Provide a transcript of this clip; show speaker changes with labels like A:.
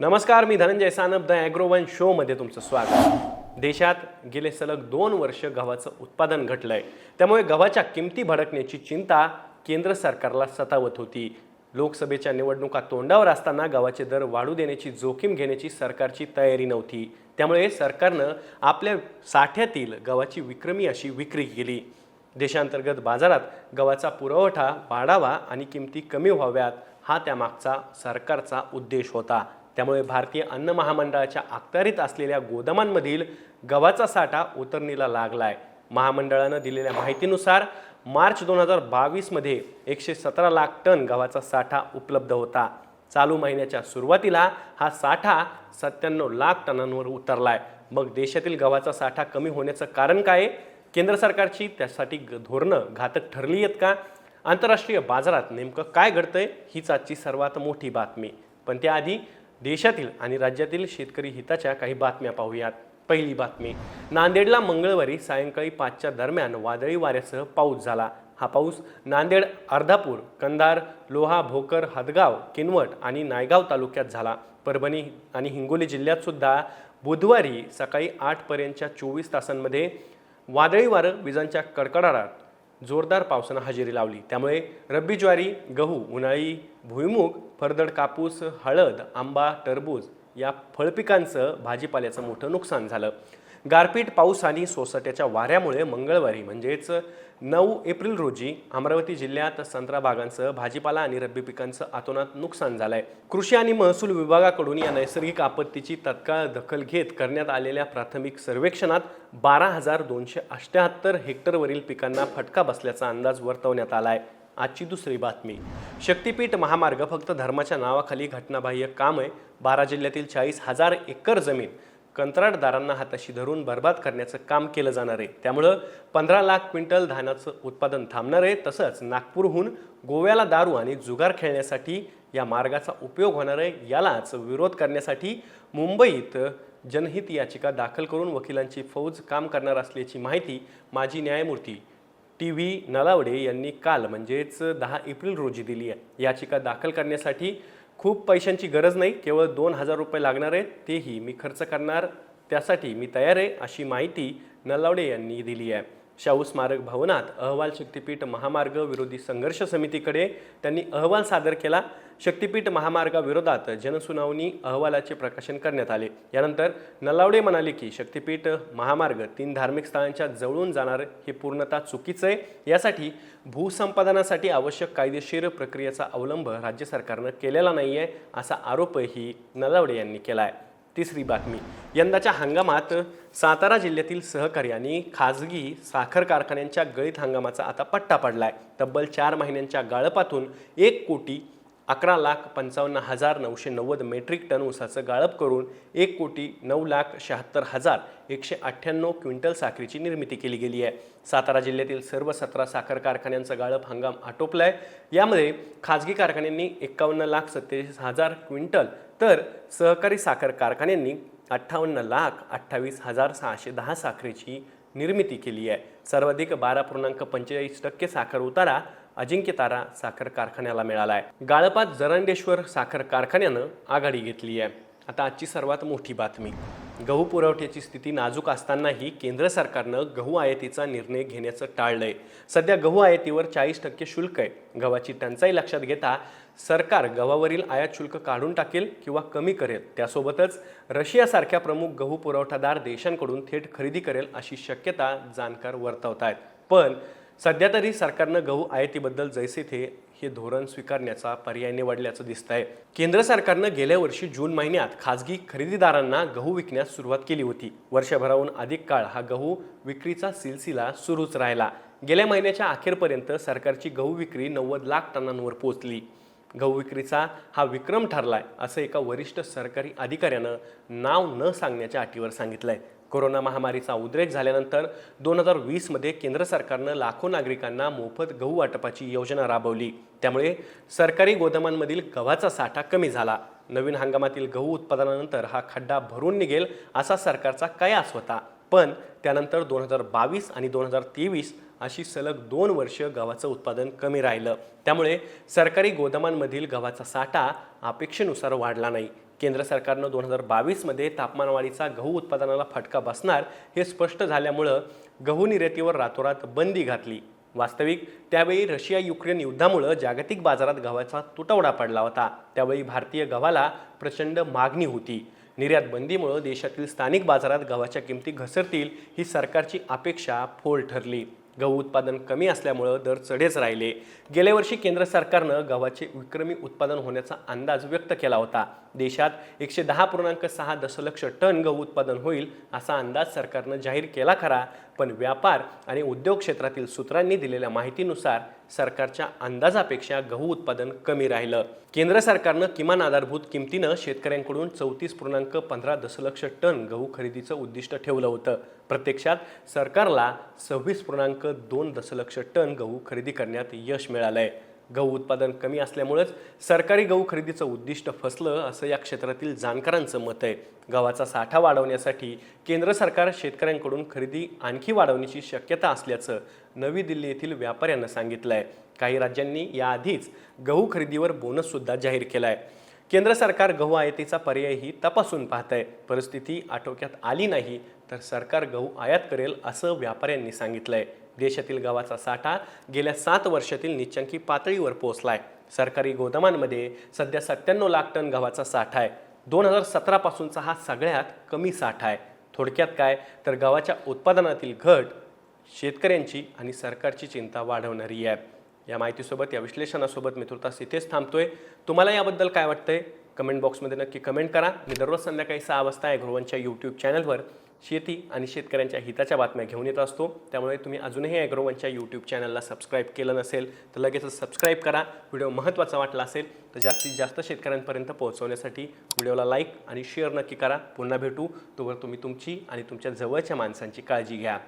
A: नमस्कार मी धनंजय सानप द ॲग्रोवन शोमध्ये तुमचं स्वागत. देशात गेले सलग दोन वर्ष गव्हाचं उत्पादन घटलं आहे त्यामुळे गव्हाच्या किमती भडकण्याची चिंता केंद्र सरकारला सतावत होती. लोकसभेच्या निवडणुका तोंडावर असताना गव्हाचे दर वाढू देण्याची जोखीम घेण्याची सरकारची तयारी नव्हती. त्यामुळे सरकारनं आपल्या साठ्यातील गव्हाची विक्रमी अशी विक्री केली. देशांतर्गत बाजारात गव्हाचा पुरवठा वाढावा आणि किमती कमी व्हाव्यात हा त्यामागचा सरकारचा उद्देश होता. त्यामुळे भारतीय अन्न महामंडळाच्या अखत्यारीत असलेल्या गोदामांमधील गव्हाचा साठा उतरणीला लागलाय. महामंडळानं दिलेल्या माहितीनुसार मार्च दोन हजार बावीसमध्ये एकशे सतरा लाख टन गव्हाचा साठा उपलब्ध होता. चालू महिन्याच्या सुरुवातीला हा साठा सत्त्याण्णव लाख टनांवर उतरलाय. मग देशातील गव्हाचा साठा कमी होण्याचं कारण काय? आहे? केंद्र सरकारची त्यासाठी ग- धोरणं घातक ठरली आहेत का? आंतरराष्ट्रीय बाजारात नेमकं काय घडतंय? हीच आजची सर्वात मोठी बातमी. पण त्याआधी देशातील आणि राज्यातील शेतकरी हिताच्या काही बातम्या पाहूयात. पहिली बातमी नांदेडला मंगळवारी सायंकाळी पाचच्या दरम्यान वादळी वाऱ्यासह पाऊस झाला. हा पाऊस नांदेड अर्धापूर कंधार लोहा भोकर हदगाव किनवट आणि नायगाव तालुक्यात झाला. परभणी आणि हिंगोली जिल्ह्यात सुद्धा बुधवारी सकाळी आठपर्यंतच्या चोवीस तासांमध्ये वादळी वारं विजांच्या कडकडाटात जोरदार पावसानं हजेरी लावली. त्यामुळे रब्बी ज्वारी गहू उन्हाळी भुईमूग फरदड कापूस हळद आंबा टरबूज या फळपिकांचं भाजीपाल्याचं मोठं नुकसान झालं. गारपीट पाऊस आणि सोसाट्याच्या वाऱ्यामुळे मंगळवारी म्हणजेच नऊ एप्रिल रोजी अमरावती जिल्ह्यात संत्रा बागांसह भाजीपाला आणि रब्बी पिकांचं अतोनात नुकसान झालं आहे कृषी आणि महसूल विभागाकडून या नैसर्गिक आपत्तीची तत्काळ दखल घेत करण्यात आलेल्या प्राथमिक सर्वेक्षणात बारा हजार दोनशे अठ्याहत्तर हेक्टरवरील पिकांना फटका बसल्याचा अंदाज वर्तवण्यात आला आहे आजची दुसरी बातमी. शक्तीपीठ महामार्ग फक्त धर्माच्या नावाखाली घटनाबाह्य काम आहे. बारा जिल्ह्यातील चाळीस हजार एकर जमीन कंत्राटदारांना हाताशी धरून बर्बाद करण्याचं काम केलं जाणार आहे. त्यामुळं पंधरा लाख क्विंटल धानाचं उत्पादन थांबणार आहे. तसंच नागपूरहून गोव्याला दारू आणि जुगार खेळण्यासाठी या मार्गाचा उपयोग होणार आहे. यालाच विरोध करण्यासाठी मुंबईत जनहित याचिका दाखल करून वकिलांची फौज काम करणार असल्याची माहिती माजी न्यायमूर्ती टी व्ही नलावडे यांनी काल म्हणजेच दहा एप्रिल रोजी दिली आहे. याचिका दाखल करण्यासाठी खूप पैशांची गरज नाही केवळ दोन हजार रुपये लागणार आहेत तेही मी खर्च करणार त्यासाठी मी तयार आहे अशी माहिती नलावडे यांनी दिली आहे. शाहू स्मारक भवनात अहवाल शक्तीपीठ महामार्ग विरोधी संघर्ष समितीकडे त्यांनी अहवाल सादर केला. शक्तीपीठ महामार्गाविरोधात जनसुनावणी अहवालाचे प्रकाशन करण्यात आले. यानंतर नलावडे म्हणाले की शक्तीपीठ महामार्ग तीन धार्मिक स्थळांच्या जवळून जाणार हे पूर्णतः चुकीचं आहे. यासाठी भूसंपादनासाठी आवश्यक कायदेशीर प्रक्रियेचा अवलंब राज्य सरकारनं केलेला नाही आहे असा आरोपही नलावडे यांनी केला आहे तिसरी बातमी. यंदाच्या हंगामात सातारा जिल्ह्यातील सहकारी आणि खाजगी साखर कारखान्यांच्या गळीत हंगामाचा आता पट्टा पडला आहे तब्बल चार महिन्यांच्या गाळपातून एक कोटी अकरा लाख पंचावन्न हजार नऊशे नव्वद मेट्रिक टन ऊसाचं गाळप करून एक कोटी नऊ लाख शहात्तर हजार एकशे अठ्ठ्याण्णव क्विंटल साखरेची निर्मिती केली गेली आहे. सातारा जिल्ह्यातील सर्व सतरा साखर कारखान्यांचा गाळप हंगाम आटोपलाय. यामध्ये खाजगी कारखान्यांनी एकावन्न लाख सत्तेचाळीस हजार क्विंटल तर सहकारी साखर कारखान्यांनी अठ्ठावन्न लाख अठ्ठावीस हजार सहाशे दहा साखरेची निर्मिती केली आहे. सर्वाधिक बारा पूर्णांक पंचेचाळीस टक्के साखर उतारा अजिंक्यतारा साखर कारखान्याला मिळाला आहे. गाळपात जरंडेश्वर साखर कारखान्यानं आघाडी घेतली आहे. आता आजची सर्वात मोठी बातमी. गहू पुरवठ्याची स्थिती नाजूक असतानाही केंद्र सरकारनं गहू आयातीचा निर्णय घेण्याचं टाळलंय. सध्या गहू आयातीवर चाळीस टक्के शुल्क आहे. गव्हाची टंचाई लक्षात घेता सरकार गव्हावरील आयात शुल्क काढून टाकेल किंवा कमी करेल. त्यासोबतच रशियासारख्या प्रमुख गहू पुरवठादार देशांकडून थेट खरेदी करेल अशी शक्यता जाणकार वर्तवत आहेत पण सध्या तरी सरकारनं गहू आयातीबद्दल जैसे थे हे धोरण स्वीकारण्याचा पर्याय निवडल्याचं दिसत आहे केंद्र सरकारनं गेल्या वर्षी जून महिन्यात खाजगी खरेदीदारांना गहू विकण्यास सुरुवात केली होती. वर्षभराहून अधिक काळ हा गहू विक्रीचा सिलसिला सुरूच राहिला. गेल्या महिन्याच्या अखेरपर्यंत सरकारची गहू विक्री नव्वद लाख टनांवर पोहोचली. गहू विक्रीचा हा विक्रम ठरलाय असं एका वरिष्ठ सरकारी अधिकाऱ्यानं नाव न सांगण्याच्या अटीवर सांगितलंय. कोरोना महामारीचा उद्रेक झाल्यानंतर दोन हजार वीसमध्ये केंद्र सरकारनं लाखो नागरिकांना मोफत गहू वाटपाची योजना राबवली. त्यामुळे सरकारी गोदामांमधील गव्हाचा साठा कमी झाला. नवीन हंगामातील गहू उत्पादनानंतर हा खड्डा भरून निघेल असा सरकारचा कयास होता. पण त्यानंतर दोन हजार बावीस आणि दोन हजार तेवीस अशी सलग दोन वर्ष गव्हाचं उत्पादन कमी राहिलं. त्यामुळे सरकारी गोदामांमधील गव्हाचा साठा अपेक्षेनुसार वाढला नाही. केंद्र सरकारनं दोन हजार बावीसमध्ये तापमानवाढीचा गहू उत्पादनाला फटका बसणार हे स्पष्ट झाल्यामुळं गहू निर्यातीवर रातोरात बंदी घातली. वास्तविक त्यावेळी रशिया युक्रेन युद्धामुळं जागतिक बाजारात गव्हाचा तुटवडा पडला होता. त्यावेळी भारतीय गव्हाला प्रचंड मागणी होती. निर्यात बंदीमुळं देशातील स्थानिक बाजारात गव्हाच्या किमती घसरतील ही सरकारची अपेक्षा फोल ठरली. गहू उत्पादन कमी असल्यामुळं दर चढेच राहिले. गेल्या वर्षी केंद्र सरकारनं गव्हाचे विक्रमी उत्पादन होण्याचा अंदाज व्यक्त केला होता. देशात एकशे दहा पूर्णांक सहा दशलक्ष टन गहू उत्पादन होईल असा अंदाज सरकारनं जाहीर केला खरा. पण व्यापार आणि उद्योग क्षेत्रातील सूत्रांनी दिलेल्या माहितीनुसार सरकारच्या अंदाजापेक्षा गहू उत्पादन कमी राहिलं. केंद्र सरकारनं किमान आधारभूत किमतीनं शेतकऱ्यांकडून चौतीस पूर्णांक पंधरा दशलक्ष टन गहू खरेदीचं उद्दिष्ट ठेवलं होतं. प्रत्यक्षात सरकारला सव्वीस पूर्णांक दोन दशलक्ष टन गहू खरेदी करण्यात यश मिळालं आहे गहू उत्पादन कमी असल्यामुळेच सरकारी गहू खरेदीचं उद्दिष्ट फसलं असं या क्षेत्रातील जाणकारांचं मत आहे. गव्हाचा साठा वाढवण्यासाठी केंद्र सरकार शेतकऱ्यांकडून खरेदी आणखी वाढवण्याची शक्यता असल्याचं नवी दिल्ली येथील व्यापाऱ्यांना सांगितलं आहे काही राज्यांनी याआधीच गहू खरेदीवर बोनससुद्धा जाहीर केला आहे केंद्र सरकार गहू आयातीचा पर्यायही तपासून पाहत आहे परिस्थिती आटोक्यात आली नाही तर सरकार गहू आयात करेल असं व्यापाऱ्यांनी सांगितलं आहे देशातील गव्हाचा साठा गेल्या सात वर्षातील निचंकी पातळीवर पोहोचलाय. सरकारी गोदामांमध्ये सध्या सत्त्याण्णव लाख टन गव्हाचा साठा आहे. दोन हजार सतरापासूनचा हा सगळ्यात कमी साठा आहे. थोडक्यात काय? तर गव्हाच्या उत्पादनातील घट शेतकऱ्यांची आणि सरकारची चिंता वाढवणारी आहे. या माहितीसोबत या विश्लेषणासोबत मी तुर्तास इथेच थांबतोय. तुम्हाला याबद्दल काय वाटतंय? कमेंट बॉक्समध्ये नक्की कमेंट करा. मी दररोज संध्याकाळी सहा वाजता आहे ॲग्रोवनच्या यूट्यूब चॅनलवर शेती आणि शेतकऱ्यांच्या हिताच्या बातम्या घेऊन येत असतो. त्यामुळे तुम्ही अजूनही ॲग्रोवनच्या यूट्यूब चॅनलला सबस्क्राईब केलं नसेल तर लगेचच सबस्क्राईब करा. व्हिडिओ महत्त्वाचा वाटला असेल तर जास्तीत जास्त शेतकऱ्यांपर्यंत पोहोचवण्यासाठी व्हिडिओला लाईक आणि शेअर नक्की करा. पुन्हा भेटू. तोवर तुम्ही तुमची आणि तुमच्या जवळच्या माणसांची काळजी घ्या.